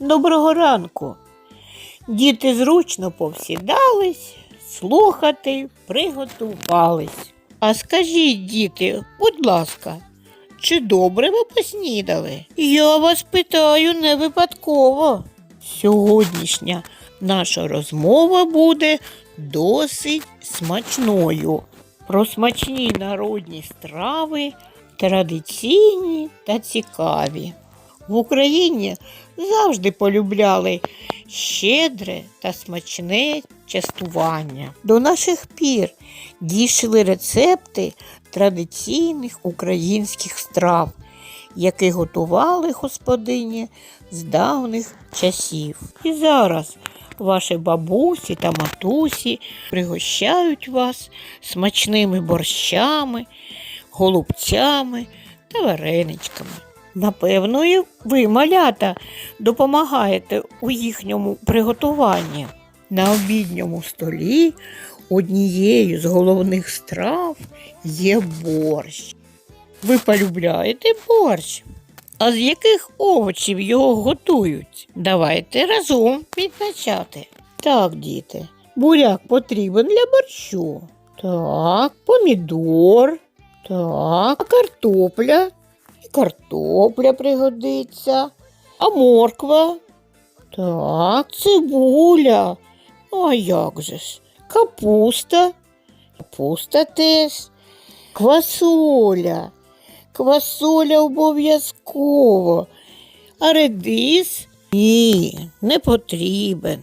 Доброго ранку. Діти зручно повсідались, слухати приготувались. А скажіть, діти, будь ласка, чи добре ви поснідали? Я вас питаю не випадково. Сьогоднішня наша розмова буде досить смачною. Про смачні народні страви, традиційні та цікаві. В Україні завжди полюбляли щедре та смачне частування. До наших пір дійшли рецепти традиційних українських страв, які готували господині з давніх часів. І зараз ваші бабусі та матусі пригощають вас смачними борщами, голубцями та вареничками. Напевно, і ви, малята, допомагаєте у їхньому приготуванні. На обідньому столі однією з головних страв є борщ. Ви полюбляєте борщ? А з яких овочів його готують? Давайте разом відзначати. Так, діти, буряк потрібен для борщу. Так, помідор. Так, картопля. І картопля пригодиться. А морква? Так, цибуля. А як же ж? Капуста. Капуста теж. Квасоля. Квасоля обов'язково. А редис? Ні, не потрібен.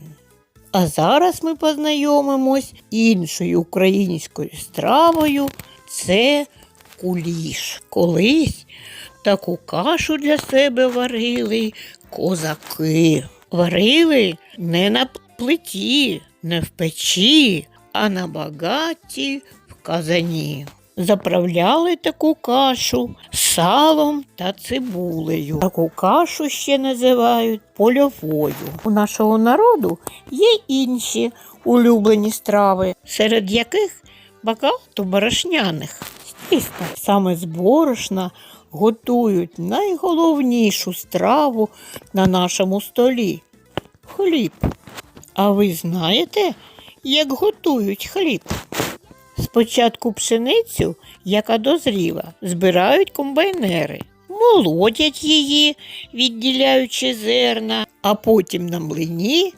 А зараз ми познайомимось іншою українською стравою. Це куліш. Колись таку кашу для себе варили козаки. Варили не на плиті, не в печі, а на багаті в казані. Заправляли таку кашу салом та цибулею. Таку кашу ще називають польовою. У нашого народу є інші улюблені страви, серед яких багато борошняних. Звісно, саме з борошна готують найголовнішу страву на нашому столі хліб. А ви знаєте, як готують хліб? Спочатку пшеницю, яка дозріла, збирають комбайнери, молотять її, відділяючи зерна, а потім на млині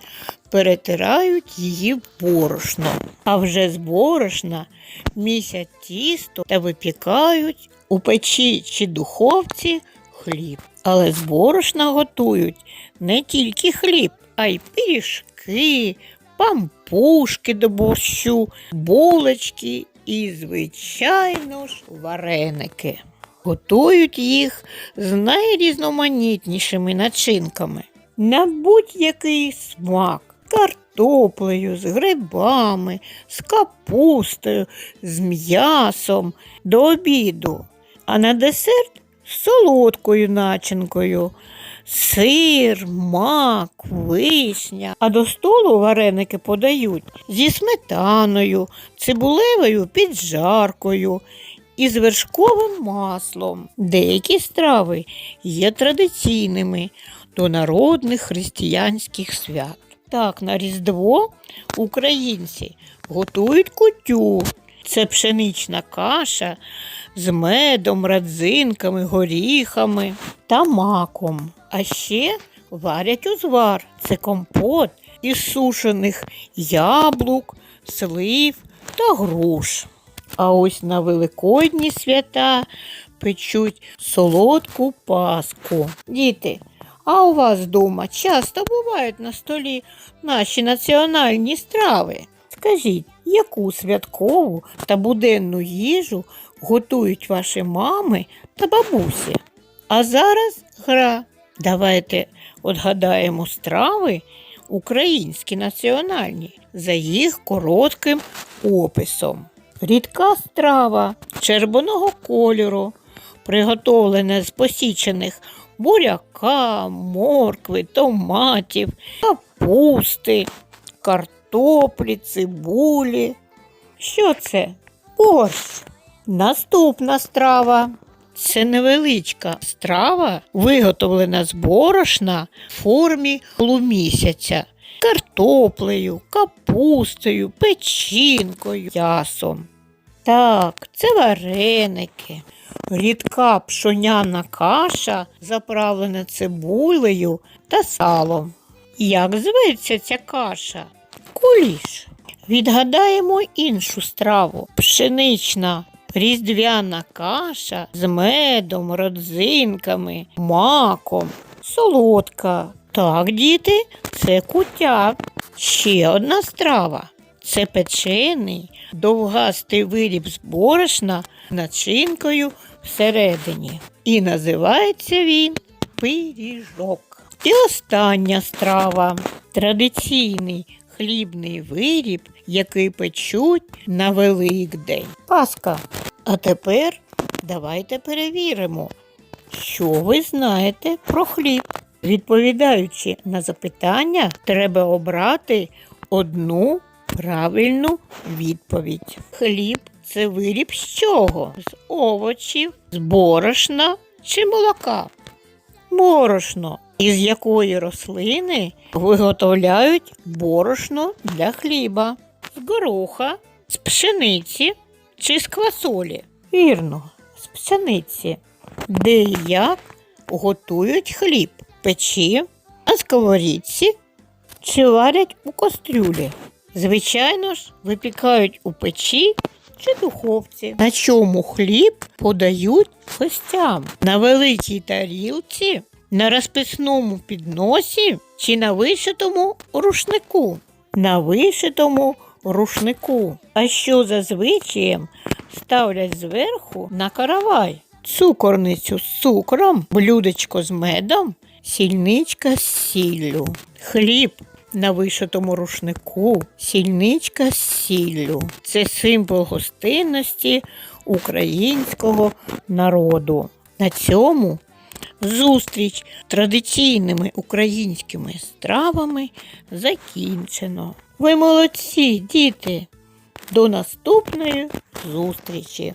перетирають її в борошно. А вже з борошна місять тісто та випікають у печі чи духовці хліб. Але з борошна готують не тільки хліб, а й пиріжки, пампушки до борщу, булочки і, звичайно ж, вареники. Готують їх з найрізноманітнішими начинками. На будь-який смак картоплею, з грибами, з капустою, з м'ясом до обіду. А на десерт солодкою начинкою. Сир, мак, вишня. А до столу вареники подають зі сметаною, цибулевою піджаркою і з вершковим маслом. Деякі страви є традиційними до народних християнських свят. Так, на Різдво українці готують кутю. Це пшенична каша з медом, радзинками, горіхами та маком. А ще варять узвар. Це компот із сушених яблук, слив та груш. А ось на великодні свята печуть солодку паску. Діти, а у вас вдома часто бувають на столі наші національні страви? Скажіть, яку святкову та буденну їжу готують ваші мами та бабусі? А зараз гра. Давайте отгадаємо страви українські національні за їх коротким описом. Рідка страва червоного кольору, приготовлена з посічених буряка, моркви, томатів, капусти, картоплі, цибулі. Що це? Борщ. Наступна страва. Це невеличка страва, виготовлена з борошна в формі полумісяця, картоплею, капустою, печінкою, м'ясом. Так, це вареники, рідка пшоняна каша, заправлена цибулею та салом. Як зветься ця каша? Куліш. Відгадаємо іншу страву. Пшенична різдвяна каша з медом, родзинками, маком, солодка. Так, діти, це куття. Ще одна страва. Це печений, довгастий виріб з борошна начинкою всередині. І називається він пиріжок. І остання страва традиційний хлібний виріб, який печуть на Великдень. Паска. А тепер давайте перевіримо, що ви знаєте про хліб. Відповідаючи на запитання, треба обрати одну правильну відповідь. Хліб це виріб з чого? З овочів, з борошна чи молока? Борошно. Із якої рослини виготовляють борошно для хліба? З гороха, з пшениці чи з квасолі? Вірно, з пшениці. Де і як готують хліб? Печі, на сковорідці чи варять у кастрюлі? Звичайно ж, випікають у печі чи духовці. На чому хліб подають гостям? На великій тарілці, на розписному підносі чи на вишитому рушнику? На вишитому рушнику. А що за звичаєм ставлять зверху на каравай? Цукорницю з цукром, блюдечко з медом, сільничка з сіллю. Хліб на вишитому рушнику, сільничка з сіллю. Це символ гостинності українського народу. На цьому зустріч традиційними українськими стравами закінчено. Ви молодці, діти! До наступної зустрічі!